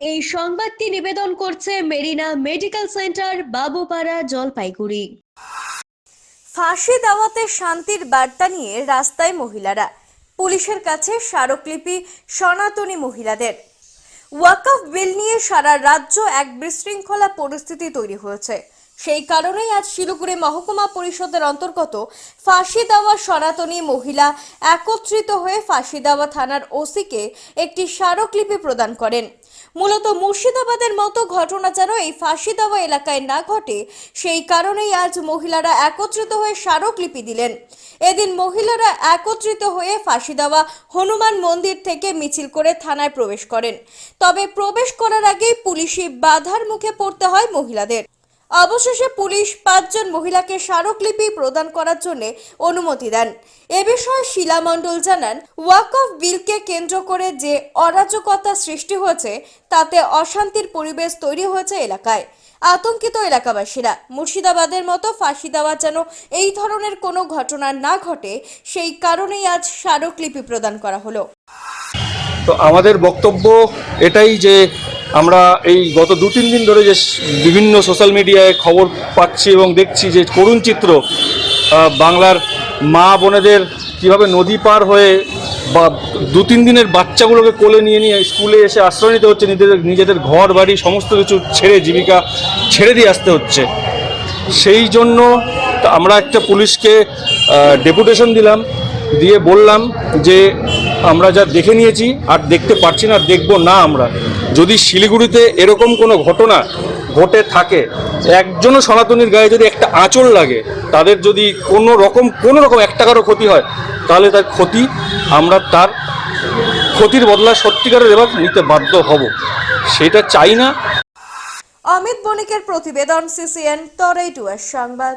এই সংবাদটি নিবেদন করছে Marina medical centre, Babupara, Jalpaiguri. ফাঁসি দেওয়াতে শান্তির বার্তা নিয়ে রাস্তায় মহিলারা। পুলিশের কাছে স্মারকলিপি সনাতনী মহিলাদের। ওয়াকফ বিল নিয়ে সারা রাজ্য এক বিশৃঙ্খলা পরিস্থিতি তৈরি হয়েছে। সেই কারণেই আজ শিলিগুড়ি মহকুমা পরিষদের অন্তর্গত ফাঁসি দেওয়া সনাতনী মহিলা একত্রিত হয়ে ফাঁসি দেওয়া থানার ওসিকে একটি স্মারকলিপি প্রদান করেন। মূলত মুর্শিদাবাদের মতো ঘটনা যেন এই ফাঁসি দেওয়া এলাকায় না ঘটে, সেই কারণেই আজ মহিলারা একত্রিত হয়ে স্মারকলিপি দিলেন। এদিন মহিলারা একত্রিত হয়ে ফাঁসি দেওয়া হনুমান মন্দির থেকে মিছিল করে থানায় প্রবেশ করেন। তবে প্রবেশ করার আগেই পুলিশি বাধার মুখে পড়তে হয় মহিলাদের। অবশেষে পুলিশ পাঁচজন মহিলাকে স্মারকলিপি প্রদান করার জন্য অনুমতি দেন। এ বিষয়ে শিলা মণ্ডল জানান ওয়াকফ বিলকে কেন্দ্র করে যে অরাজকতা সৃষ্টি হয়েছে, তাতে অশান্তির পরিবেশ তৈরি হয়েছে এলাকায়। আতঙ্কিত এলাকাবাসীরা, মুর্শিদাবাদের মতো ফাঁসি দেওয়া যেন এই ধরনের কোনো ঘটনা না ঘটে, সেই কারণেই আজ স্মারকলিপি প্রদান করা হলো। তো আমাদের বক্তব্য এটাই যে আমরা এই গত দু তিন দিন ধরে যে বিভিন্ন সোশ্যাল মিডিয়ায় খবর পাচ্ছি এবং দেখছি যে করুণ চিত্র বাংলার মা বোনেদের কীভাবে নদী পার হয়ে বা দু তিন দিনের বাচ্চাগুলোকে কোলে নিয়ে নিয়ে স্কুলে এসে আশ্রয় নিতে হচ্ছে, নিজেদের নিজেদের ঘর, বাড়ি, সমস্ত কিছু ছেড়ে, জীবিকা ছেড়ে দিয়ে আসতে হচ্ছে। সেই জন্য আমরা একটা পুলিশকে ডেপুটেশন দিলাম, দিয়ে বললাম যে আমরা যা দেখে নিয়েছি আর দেখতে পারছি না, দেখব না আমরা। যদি শিলিগুড়িতে এরকম কোনো ঘটনা ঘটে থাকে, একজনও সনাতনীর গায়ে যদি একটা আঁচল লাগে, তাদের যদি কোনো রকম কোনো রকম এক টাকারও ক্ষতি হয়, তাহলে তার ক্ষতি আমরা তার ক্ষতির বদলা সত্যিকারের এবার নিতে বাধ্য হব। সেটা চাই না। অমিত বণিকের প্রতিবেদন, সিসিএন, তরাই টুয়ার সংবাদ।